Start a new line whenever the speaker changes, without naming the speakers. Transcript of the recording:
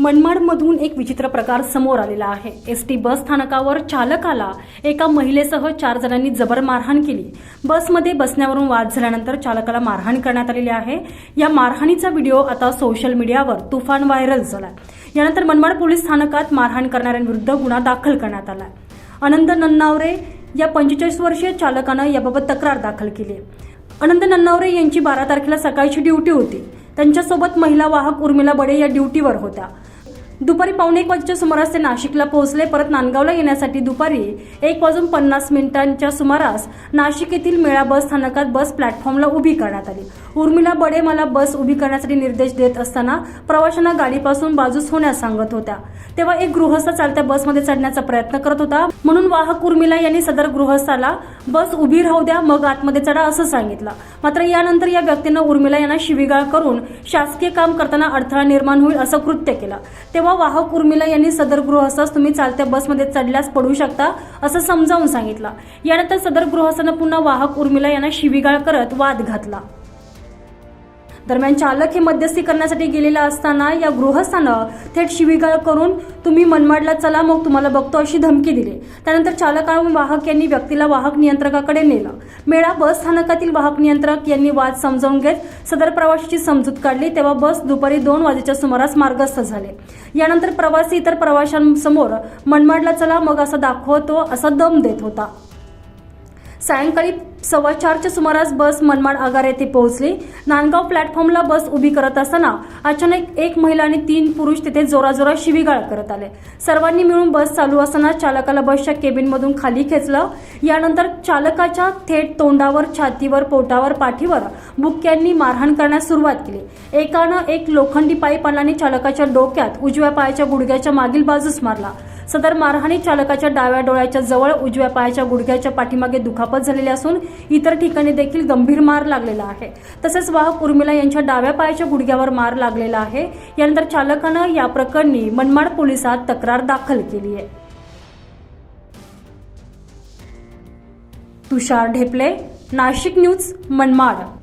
मनमाडमधून एक विचित्र प्रकार समोर आलेला आहे. एस टी बस स्थानकावर चालकाला एका महिलेसह चार जणांनी जबर मारहाण केली. बसमध्ये बसण्यावरून वाद झाल्यानंतर चालकाला मारहाण करण्यात आलेली आहे. या मारहाणीचा व्हिडिओ आता सोशल मीडियावर तुफान व्हायरल झाला यानंतर मनमाड पोलीस स्थानकात मारहाण करणाऱ्यांविरुद्ध गुन्हा दाखल करण्यात आला आनंद नन्नावरे या पंचेचाळीस वर्षीय चालकानं याबाबत तक्रार दाखल केली अनंत नन्नावरे यांची बारा तारखेला सकाळची ड्युटी होती. त्यांच्यासोबत महिला वाहक उर्मिला बडे या ड्युटीवर होत्या. दुपारी पावणे एक वाजेच्या सुमारास ते नाशिकला पोहोचले. परत नांदगावला येण्यासाठी दुपारी एक वाजून पन्नास मिनिटांच्या सुमारास नाशिक येथील मेळा बस स्थानकात बस प्लॅटफॉर्मला उभी करण्यात आली. उर्मिला बडे मला बस उभी करण्यासाठी निर्देश देत असताना प्रवाशांना गाडीपासून बाजूस होण्यास सांगत होत्या. तेव्हा एक गृहस्थ चालत्या बसमध्ये चढण्याचा प्रयत्न करत होता. म्हणून वाहक उर्मिला यांनी सदर गृहस्थाला बस उभी राहू द्या मग आतमध्ये चढा असं सांगितलं. मात्र यानंतर या व्यक्तीनं उर्मिला यांना शिवीगाळ करून शासकीय काम करताना अडथळा निर्माण होईल असं कृत्य केलं. तेव्हा वाहक उर्मिला यांनी सदर गृहस्थास तुम्ही चालत्या बसमध्ये चढल्यास पडू शकता असं समजावून सांगितलं. यानंतर सदर गृहस्थानं पुन्हा वाहक उर्मिला यांना शिवीगाळ करत वाद घातला. दरम्यान चालक हे मध्यस्थी करण्यासाठी गेलेला असताना या गृहस्थानं थेट शिवीगाळ करून तुम्ही मनमाडला चला मग तुम्हाला बघतो अशी धमकी दिली. त्यानंतर चालक आणि वाहक यांनी व्यक्तीला वाहक नियंत्रकाकडे नेलं. मेळा बस स्थानकातील वाहक नियंत्रक यांनी वाद समजावून घेत सदर प्रवाशाची समजूत काढली. तेव्हा बस दुपारी दोन वाजेच्या सुमारास मार्गस्थ झाले. यानंतर प्रवासी इतर प्रवाशांसमोर मनमाडला चला मग असं दाखवतो असा दम देत होता. सायंकाळी सव्वा चारच्या सुमारास बस मनमाड आगार येथे पोहोचली. नांदगाव प्लॅटफॉर्मला बस उभी करत असताना अचानक एक महिला आणि तीन पुरुष तिथे जोराजोरात शिवीगाळ करत आले. सर्वांनी मिळून बस चालू असताना चालकाला बसच्या केबिनमधून खाली खेचलं. यानंतर चालकाच्या थेट तोंडावर छातीवर पोटावर पाठीवर बुक्क्यांनी मारहाण करण्यास सुरुवात केली. एकानं एक लोखंडी पाईप आणला आणि चालकाच्या डोक्यात उजव्या पायाच्या गुडघ्याच्या मागील बाजूस मारला. सदर मारहाणी चालकाच्या डाव्या डोळ्याच्या जवळ उजव्या पायाच्या गुडघ्याच्या पाठीमागे दुखापत झालेली असून इतर ठिकाणी देखील गंभीर मार लागलेला आहे. तसेच वाहक उर्मिला यांच्या डाव्या पायाच्या गुडघ्यावर मार लागलेला आहे. यानंतर चालकानं या प्रकरणी मनमाड पोलिसात तक्रार दाखल केली आहे. तुषार ढेपले नाशिक न्यूज मनमाड.